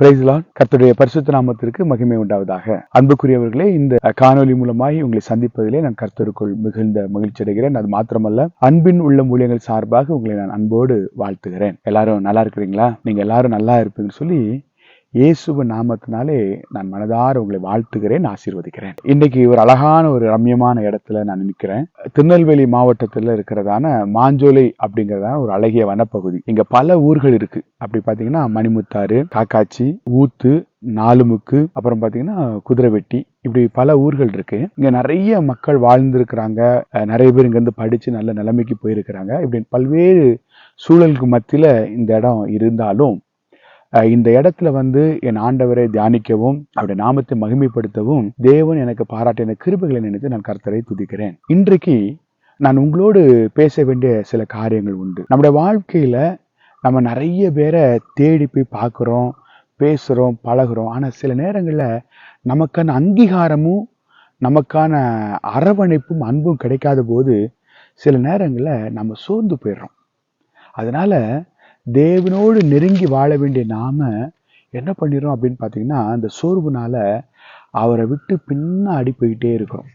பிரைஸ்லான் கத்துடைய பரிசுத்த நாமத்திற்கு மகிமை உண்டாவதாக. அன்புக்குரியவர்களே இந்த காணொலி மூலமாய் உங்களை சந்திப்பதிலே நான் கர்த்தருக்குள் மிகுந்த மகிழ்ச்சி அடைகிறேன். அது மாத்திரமல்ல அன்பின் உள்ள மூலியங்கள் சார்பாக உங்களை நான் அன்போடு வாழ்த்துகிறேன். எல்லாரும் நல்லா இருக்கிறீங்களா? நீங்க எல்லாரும் நல்லா இருப்பீங்கன்னு சொல்லி இயேசுவ நாமத்தினாலே நான் மனதார உங்களை வாழ்த்துகிறேன் ஆசீர்வதிக்கிறேன். இன்னைக்கு ஒரு அழகான ஒரு ரம்யமான இடத்துல நான் நிற்கிறேன். திருநெல்வேலி மாவட்டத்தில் இருக்கிறதான மாஞ்சோலை அப்படிங்கிறதான ஒரு அழகிய வனப்பகுதி. இங்க பல ஊர்கள் இருக்கு. அப்படி பாத்தீங்கன்னா மணிமுத்தாறு காக்காச்சி ஊத்து நாலுமுக்கு அப்புறம் பாத்தீங்கன்னா குதிரைவெட்டி. இப்படி பல ஊர்கள் இருக்கு. இங்க நிறைய மக்கள் வாழ்ந்திருக்கிறாங்க. நிறைய பேர் இங்க இருந்து படிச்சு நல்ல நிலைமைக்கு போயிருக்கிறாங்க. இப்படி பல்வேறு சூழலுக்கு மத்தியில இந்த இடம் இருந்தாலும் இந்த இடத்துல வந்து என் ஆண்டவரை தியானிக்கவும் அவருடைய நாமத்தை மகிமைப்படுத்தவும் தேவன் எனக்கு பாராட்டின கிருபைகளை நினைத்து நான் கர்த்தரை துதிக்கிறேன். இன்றைக்கு நான் உங்களோடு பேச வேண்டிய சில காரியங்கள் உண்டு. நம்முடைய வாழ்க்கையில நம்ம நிறைய பேரை தேடி போய் பார்க்குறோம் பேசுகிறோம் பழகுறோம். ஆனால் சில நேரங்களில் நமக்கான அங்கீகாரமும் நமக்கான அரவணைப்பும் அன்பும் கிடைக்காத போது சில நேரங்களில் நம்ம சோர்ந்து போயிடுறோம். அதனால தேவனோடு நெருங்கி வாழ வேண்டிய நாம என்ன பண்ணிடுறோம் அப்படின்னு பார்த்தீங்கன்னா அந்த சோர்வுனால அவரை விட்டு பின்னாடி போயிட்டே இருக்கிறோம்.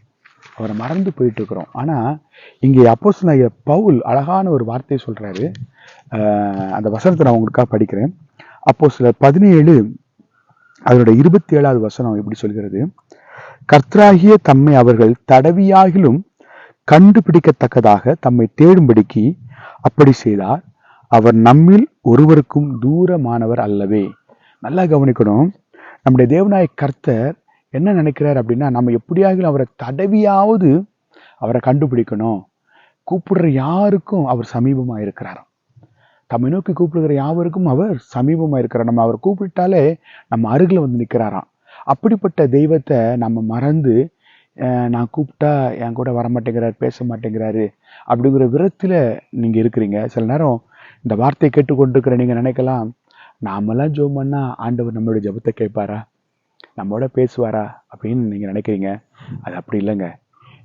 அவரை மறந்து போயிட்டு இருக்கிறோம். ஆனால் இங்கே அப்போஸ் பவுல் அழகான ஒரு வார்த்தையை சொல்கிறாரு அந்த வசனத்தை நான் உங்களுக்காக படிக்கிறேன். அப்போ சில பதினேழு அதனுடைய இருபத்தி ஏழாவது வசனம் இப்படி சொல்கிறது? கர்த்தராகிய தம்மை அவர்கள் தடவியாகிலும் கண்டுபிடிக்கத்தக்கதாக தம்மை தேடும்படிக்கு அப்படி செய்தார். அவர் நம்மில் ஒருவருக்கும் தூரமானவர் அல்லவே. நல்லா கவனிக்கணும். நம்முடைய தேவநாய கர்த்தர் என்ன நினைக்கிறார் அப்படின்னா நம்ம எப்படியாகிலும் அவரை தடவியாவது அவரை கண்டுபிடிக்கணும். கூப்பிடுற யாருக்கும் அவர் சமீபமாக இருக்கிறாராம். தம்மை நோக்கி கூப்பிடுகிற யாவருக்கும் அவர் சமீபமாக இருக்கிறார். நம்ம அவர் கூப்பிட்டாலே நம்ம அருகில் வந்து நிற்கிறாராம். அப்படிப்பட்ட தெய்வத்தை நம்ம மறந்து நான் கூப்பிட்டா என் கூட வர மாட்டேங்கிறார் பேச மாட்டேங்கிறாரு அப்படிங்கிற விரத்தில் நீங்கள் இருக்கிறீங்க. சில நேரம் இந்த வார்த்தையை கேட்டுக்கொண்டிருக்கிற நீங்கள் நினைக்கலாம். நாமெல்லாம் ஜோம் பண்ணால் ஆண்டவர் நம்மளுடைய ஜெபத்தை கேட்பாரா? நம்மோட பேசுவாரா? அப்படின்னு நீங்கள் நினைக்கிறீங்க. அது அப்படி இல்லைங்க.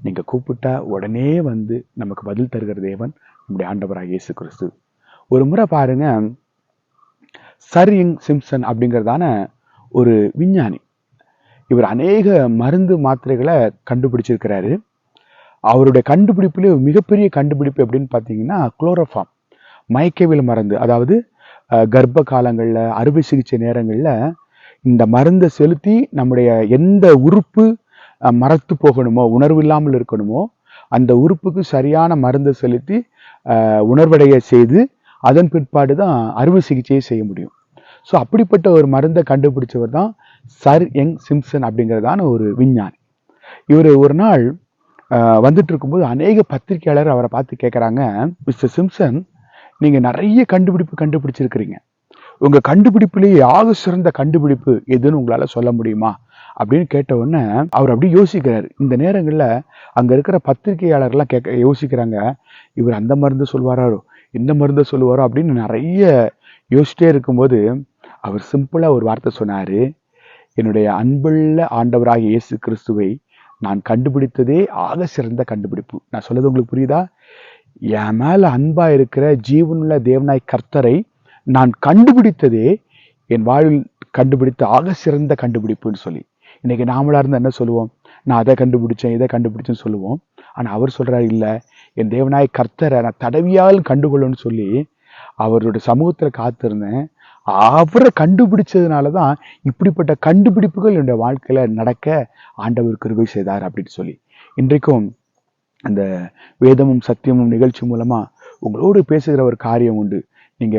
நீங்கள் கூப்பிட்டா உடனே வந்து நமக்கு பதில் தருகிற தேவன் நம்முடைய ஆண்டவராக இயேசு கிறிஸ்து. ஒரு முறை பாருங்க. சர் சிம்சன் அப்படிங்கிறதான ஒரு விஞ்ஞானி. இவர் அநேக மருந்து மாத்திரைகளை கண்டுபிடிச்சிருக்கிறாரு. அவருடைய கண்டுபிடிப்புல மிகப்பெரிய கண்டுபிடிப்பு எப்படின்னு பார்த்தீங்கன்னா குளோரோஃபார்ம். மயக்கவியல் மருந்து. அதாவது கர்ப்ப காலங்களில் அறுவை சிகிச்சை நேரங்களில் இந்த மருந்தை செலுத்தி நம்முடைய எந்த உறுப்பு மறத்து போகணுமோ உணர்வு இல்லாமல் இருக்கணுமோ அந்த உறுப்புக்கு சரியான மருந்தை செலுத்தி உணர்வடைய செய்து அதன் பிற்பாடு தான் அறுவை சிகிச்சையை செய்ய முடியும். ஸோ அப்படிப்பட்ட ஒரு மருந்தை கண்டுபிடிச்சவர் தான் சர் யங் சிம்சன் அப்படிங்கிறதான ஒரு விஞ்ஞானி. இவர் ஒரு நாள் வந்துட்டு இருக்கும்போது அநேக பத்திரிகையாளர் அவரை பார்த்து கேட்குறாங்க மிஸ்டர் சிம்சன் நீங்கள் நிறைய கண்டுபிடிப்பு கண்டுபிடிச்சிருக்கிறீங்க. உங்கள் கண்டுபிடிப்புலேயே ஆக சிறந்த கண்டுபிடிப்பு எதுன்னு உங்களால் சொல்ல முடியுமா? அப்படின்னு கேட்ட உடனே அவர் அப்படியே யோசிக்கிறார். இந்த நேரங்களில் அங்கே இருக்கிற பத்திரிகையாளர்லாம் கேட்க யோசிக்கிறாங்க இவர் அந்த மருந்து சொல்வாரோ இந்த மருந்தை சொல்லுவாரோ? அப்படின்னு நிறைய யோசிச்சிட்டே இருக்கும்போது அவர் சிம்பிளாக ஒரு வார்த்தை சொன்னார். என்னுடைய அன்புள்ள ஆண்டவராக இயேசு கிறிஸ்துவை நான் கண்டுபிடித்ததே ஆக சிறந்த கண்டுபிடிப்பு. நான் சொல்றது உங்களுக்கு புரியுதா? என் மேலே அன்பாக இருக்கிற ஜீவனுள்ள தேவனாய் கர்த்தரை நான் கண்டுபிடித்ததே என் வாழ்வில் கண்டுபிடித்த ஆக சிறந்த கண்டுபிடிப்புன்னு சொல்லி. இன்னைக்கு நாமளாக இருந்தால் என்ன சொல்லுவோம்? நான் அதை கண்டுபிடிச்சேன் இதை கண்டுபிடிச்சேன்னு சொல்லுவோம். ஆனால் அவர் சொல்கிறார் இல்லை என் தேவனாய் கர்த்தரை நான் தடவியால் கண்டுகொள்ளுன்னு சொல்லி அவருடைய சமூகத்தில் காத்திருந்தேன். அவரை கண்டுபிடிச்சதுனால தான் இப்படிப்பட்ட கண்டுபிடிப்புகள் என்னுடைய வாழ்க்கையில் நடக்க ஆண்டவர் கிருபை செய்தார் அப்படின்னு சொல்லி. இன்றைக்கும் அந்த வேதமும் சத்தியமும் நிகழ்ச்சி மூலமா உங்களோடு பேசுகிற ஒரு காரியம் உண்டு. நீங்க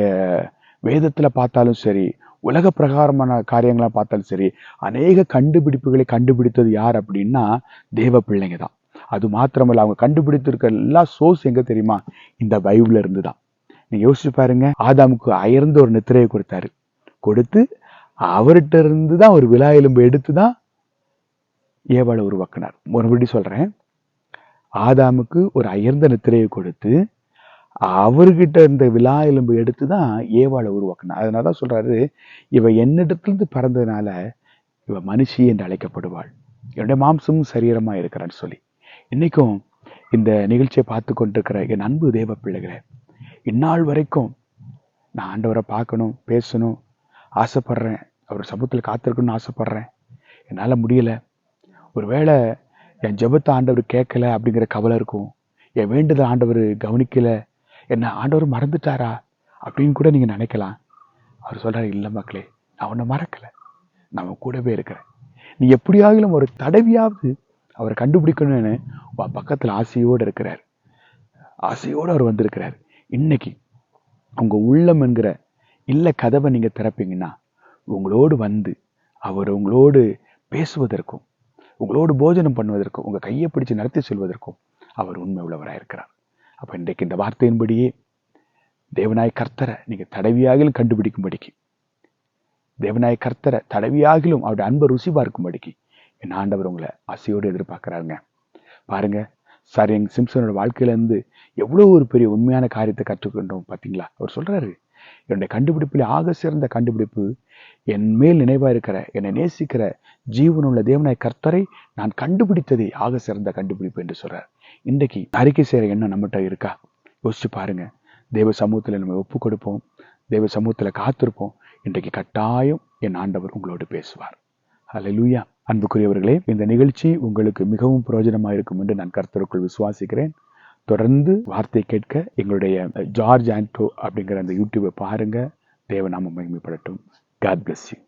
வேதத்துல பார்த்தாலும் சரி உலக பிரகாரமான காரியங்களா பார்த்தாலும் சரி அநேக கண்டுபிடிப்புகளை கண்டுபிடித்தது யார் அப்படின்னா தேவ பிள்ளைங்க தான் அது மாத்திரமல்ல அவங்க கண்டுபிடித்திருக்க எல்லா சோர்ஸ் எங்க தெரியுமா? இந்த பைபிள்ல இருந்து தான் நீங்க யோசிச்சு பாருங்க ஆதாமுக்கு அயர்ந்த ஒரு நித்திரையை கொடுத்தாரு. கொடுத்து அவர்கிட்ட இருந்து தான் ஒரு விழா எலும்பு எடுத்து தான் ஏவாளை உருவாக்கினார். மறுபடியும் சொல்றேன் ஆதாமுக்கு ஒரு அயர்ந்த நித்திரையை கொடுத்து அவர்கிட்ட இருந்த விழா எலும்பு எடுத்து தான் ஏவாளை உருவாக்கினார் அதனால தான் சொல்கிறாரு இவ என்னிடத்துலேருந்து பிறந்ததுனால இவ மனுஷி என்று அழைக்கப்படுவாள். என்னுடைய மாம்சமும் சரீரமாக இருக்கிறான்னு சொல்லி. இன்றைக்கும் இந்த நிகழ்ச்சியை பார்த்து கொண்டிருக்கிற என் அன்பு தேவ பிள்ளைகளை இந்நாள் வரைக்கும் நான் ஆண்டவரை பார்க்கணும் பேசணும் ஆசைப்படுறேன். அவர் சமூகத்தில் காத்திருக்கணும்னு ஆசைப்படுறேன். என்னால் முடியலை. ஒருவேளை என் ஜெபத்தை ஆண்டவர் கேட்கல அப்படிங்கிற கவலை இருக்கும். என் வேண்டுதல் ஆண்டவர் கவனிக்கல. என்ன ஆண்டவர் மறந்துட்டாரா அப்படின்னு கூட நீங்கள் நினைக்கலாம். அவர் சொல்றாரு இல்லை மக்களே நான் உன்னை மறக்கலை. நான் கூடவே இருக்கிறேன். நீ எப்படியாகிலும் ஒரு தடவியாவது அவரை கண்டுபிடிக்கணும்னு உன் பக்கத்தில் ஆசையோடு இருக்கிறார். ஆசையோடு அவர் வந்திருக்கிறார். இன்னைக்கு உங்க உள்ளம் என்கிற இல்லை கதவை நீங்க திறப்பீங்கன்னா உங்களோடு வந்து அவர் உங்களோடு பேசுவதற்கும் உங்களோடு போஜனம் பண்ணுவதற்கும் உங்கள் கையை பிடிச்சு நடத்தி செல்வதற்கும் அவர் உண்மை உள்ளவராக இருக்கிறார். அப்போ இன்றைக்கு இந்த வார்த்தையின்படியே தேவனாய் கர்த்தரை நீங்கள் தடவியாகிலும் கண்டுபிடிக்கும்படிக்கு தேவனாய் கர்த்தரை தடவியாகிலும் அவருடைய அன்பை ருசி பார்க்கும்படிக்கு என் ஆண்டவர் உங்களை ஆசையோடு எதிர்பார்க்குறாருங்க. பாருங்க சரிங் சிம்சனோட வாழ்க்கையில இருந்து ஒரு பெரிய உண்மையான காரியத்தை கற்றுக்கொண்டோம் பார்த்தீங்களா அவர் சொல்கிறாரு என்னுடைய கண்டுபிடிப்பில் ஆக சிறந்த கண்டுபிடிப்பு என் மேல் நினைவாக இருக்கிற என்னை நேசிக்கிற ஜீவனுள்ள தேவனாய் கர்த்தரை நான் கண்டுபிடித்ததே ஆக சிறந்த கண்டுபிடிப்பு என்று சொல்கிறார் இன்றைக்கு அறிக்கை செய்கிற எண்ணம் நம்மகிட்ட இருக்கா? யோசிச்சு பாருங்க. தேவ சமூகத்தில் நம்ம ஒப்பு கொடுப்போம் தேவ சமூகத்தில் காத்திருப்போம். இன்றைக்கு கட்டாயம் என் ஆண்டவர் உங்களோடு பேசுவார். ஹalleluya அன்புக்குரியவர்களே இந்த நிகழ்ச்சி உங்களுக்கு மிகவும் பிரயோஜனமாக இருக்கும் என்று நான் கர்த்தருக்குள் விசுவாசிக்கிறேன். தொடர்ந்து வார்த்தை கேட்க எங்களுடைய ஜார்ஜ் ஆண்டோ அப்படிங்கிற அந்த யூடியூபை பாருங்கள் தேவநாம மகிமைப்படட்டும். God bless you